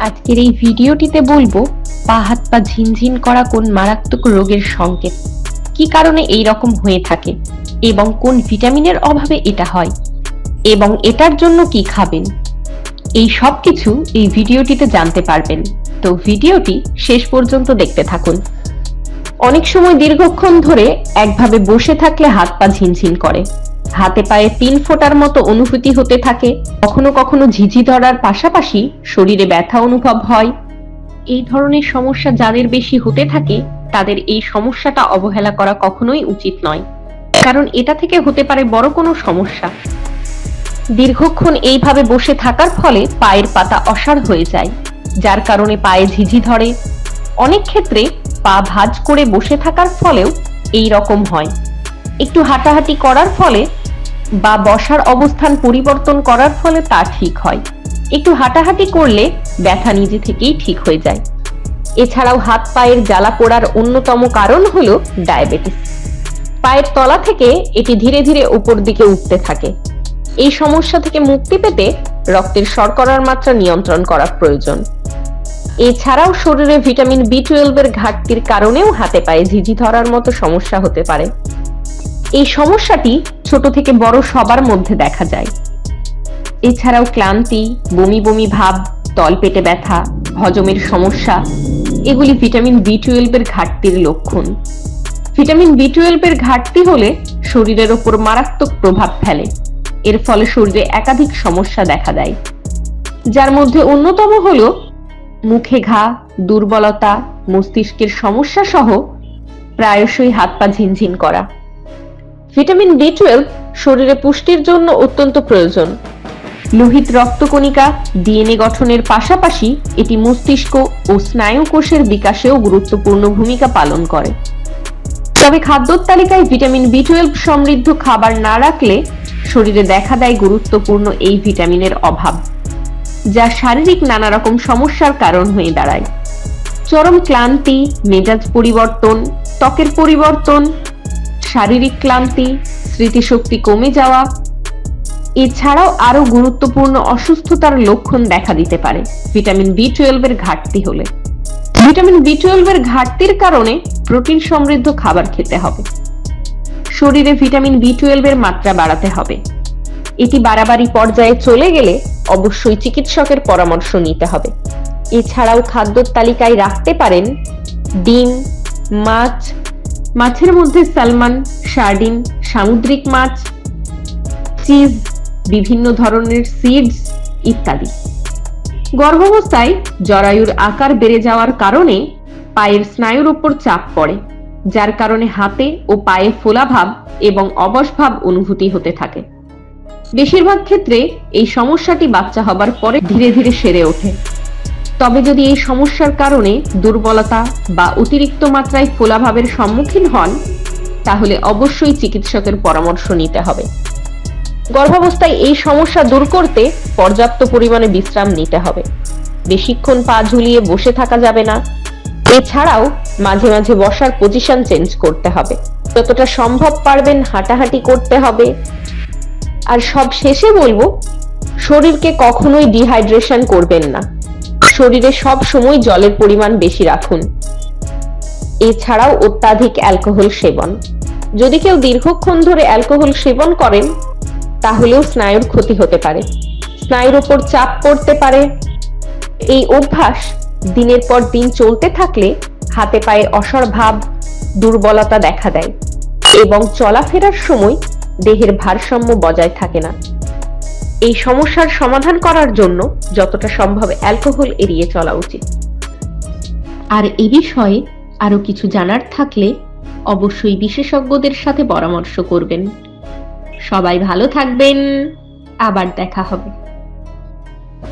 আজকের এই ভিডিওটিতে বলব, পা হাত পা ঝিনঝিন করা কোন মারাত্মক রোগের সংকেত? কি কারণে এই রকম হয়ে থাকে? এবং কোন ভিটামিনের অভাবে এটা হয়? এবং এটার জন্য কি খাবেন? এই সব কিছু এই ভিডিওটিতে জানতে পারবেন। তো ভিডিওটি শেষ পর্যন্ত দেখতে থাকুন। অনেক সময় দীর্ঘক্ষণ ধরে একভাবে বসে থাকলে হাত পা ঝিনঝিন করে। হাতে পায়ে তিন ফোঁটার মতো অনুভূতি হতে থাকে। কখনো কখনো ঝিঝি ধরার পাশাপাশি শরীরে ব্যথা অনুভব হয়। এই ধরনের সমস্যা যাদের বেশি হতে থাকে, তাদের এই সমস্যাটা অবহেলা করা কখনোই উচিত নয়। কারণ এটা থেকে হতে পারে বড় কোনো সমস্যা। দীর্ঘক্ষণ এইভাবে বসে থাকার ফলে পায়ের পাতা অসাড় হয়ে যায়, যার কারণে পায়ে ঝিঝি ধরে। অনেক ক্ষেত্রে পা ভাঁজ করে বসে থাকার ফলেও এই রকম হয়। একটু হাঁটাহাঁটি করার ফলে বা বসার অবস্থান পরিবর্তন করার ফলে তা ঠিক হয়। একটু হাঁটাহাঁটি করলে ব্যথা নিজে থেকেই ঠিক হয়ে যায়। এছাড়াও হাত পায়ের জ্বালা পোড়ার অন্যতম কারণ হলো ডায়াবেটিস। পায়ের তলা থেকে এটি ধীরে ধীরে উপর দিকে উঠতে থাকে। এই সমস্যা থেকে মুক্তি পেতে রক্তের শর্করার মাত্রা নিয়ন্ত্রণ করা প্রয়োজন। এছাড়াও শরীরে ভিটামিন বি টুয়েলভের ঘাটতির কারণেও হাতে পায়ে ঝিঝি ধরার মতো সমস্যা হতে পারে। এই সমস্যাটি ছোট থেকে বড় সবার মধ্যে দেখা যায়। এছাড়াও ক্লান্তি, বমি বমি ভাব তলপেটে ব্যথা, হজমের সমস্যা, এগুলি ভিটামিন বি টুয়েলভের ঘাটতির লক্ষণ। ভিটামিন বি টুয়েলভের ঘাটতি হলে শরীরের ওপর মারাত্মক প্রভাব ফেলে। এর ফলে শরীরে একাধিক সমস্যা দেখা দেয়। যার মধ্যে অন্যতম হল মুখে ঘা, দুর্বলতা, মস্তিষ্কের সমস্যা সহ প্রায়শই হাত পা ঝিনঝিন করা। ভিটামিন বি টুয়েলভ শরীরে পুষ্টির জন্য অত্যন্ত প্রয়োজন। লোহিত রক্তকণিকা ডিএনএ গঠনের পাশাপাশি এটি মস্তিষ্ক ও স্নায়ু কোষের বিকাশেও গুরুত্বপূর্ণ ভূমিকা পালন করে। তবে খাদ্যর তালিকায় ভিটামিন বি টুয়েলভ সমৃদ্ধ খাবার না রাখলে শরীরে দেখা দেয় গুরুত্বপূর্ণ এই ভিটামিনের অভাব, যা শারীরিক নানা রকম সমস্যার কারণ হয়ে দাঁড়ায়। চরম ক্লান্তি, মেজাজ পরিবর্তন, ত্বকের পরিবর্তন শারীরিক ক্লান্তি, স্মৃতিশক্তি কমে যাওয়া, এছাড়াও আরও গুরুত্বপূর্ণ অসুস্থতার লক্ষণ দেখা দিতে পারে, ভিটামিন বি টুয়েলভের ঘাটতি হলে। ভিটামিন বি টুয়েলভের ঘাটতির কারণে প্রোটিন সমৃদ্ধ খাবার খেতে হবে। শরীরে ভিটামিন বি টুয়েলভের মাত্রা বাড়াতে হবে। এটি বাড়াবাড়ি পর্যায়ে চলে গেলে অবশ্যই চিকিৎসকের পরামর্শ নিতে হবে। এছাড়াও খাদ্যর তালিকায় রাখতে পারেন ডিম, মাছ মাছের মধ্যে সালমান, সার্ডিন, সামুদ্রিক মাছ, চিজ, বিভিন্ন ধরনের সিডস ইত্যাদি। গর্ভাবস্থায় জরায়ুর আকার বেড়ে যাওয়ার কারণে পায়ের স্নায়ুর উপর চাপ পড়ে, যার কারণে হাতে ও পায়ে ফোলাভাব এবং অবসভাব অনুভূতি হতে থাকে। বেশিরভাগ ক্ষেত্রে এই সমস্যাটি বাচ্চা হবার পরে ধীরে ধীরে সেরে ওঠে। তবে যদি এই সমস্যার কারণে দুর্বলতা বা অতিরিক্ত মাত্রায় ফোলাভাবের সম্মুখীন হন, তাহলে অবশ্যই চিকিৎসকের পরামর্শ নিতে হবে। গর্ভাবস্থায় এই সমস্যা দূর করতে পর্যাপ্ত পরিমাণে বিশ্রাম নিতে হবে। বেশিক্ষণ পা ঝুলিয়ে বসে থাকা যাবে না। এছাড়াও মাঝে মাঝে বসার পজিশন চেঞ্জ করতে হবে। যতটা সম্ভব পারবেন হাঁটাহাঁটি করতে হবে। আর সব শেষে বলব, শরীরকে কখনোই ডিহাইড্রেশন করবেন না। শরীরে সব সময় জলের পরিমাণ বেশি রাখুন। এছাড়াও অত্যাধিক অ্যালকোহল সেবন। যদি কেউ দীর্ঘক্ষণ ধরে অ্যালকোহল সেবন করেন, তাহলেও স্নায়ুর ক্ষতি হতে পারে। স্নায়ুর উপর চাপ পড়তে পারে। এই অভ্যাস দিনের পর দিন চলতে থাকলে হাতে পায়ে অসর ভাব, দুর্বলতা দেখা দেয় এবং চলাফেরার সময় দেহের ভারসাম্য বজায় থাকে না। এই সমস্যার সমাধান করার জন্য যতটা সম্ভব অ্যালকোহল এড়িয়ে চলা উচিত। আর এ বিষয়ে আরও কিছু জানার থাকলে অবশ্যই বিশেষজ্ঞদের সাথে পরামর্শ করবেন। সবাই ভালো থাকবেন। আবার দেখা হবে।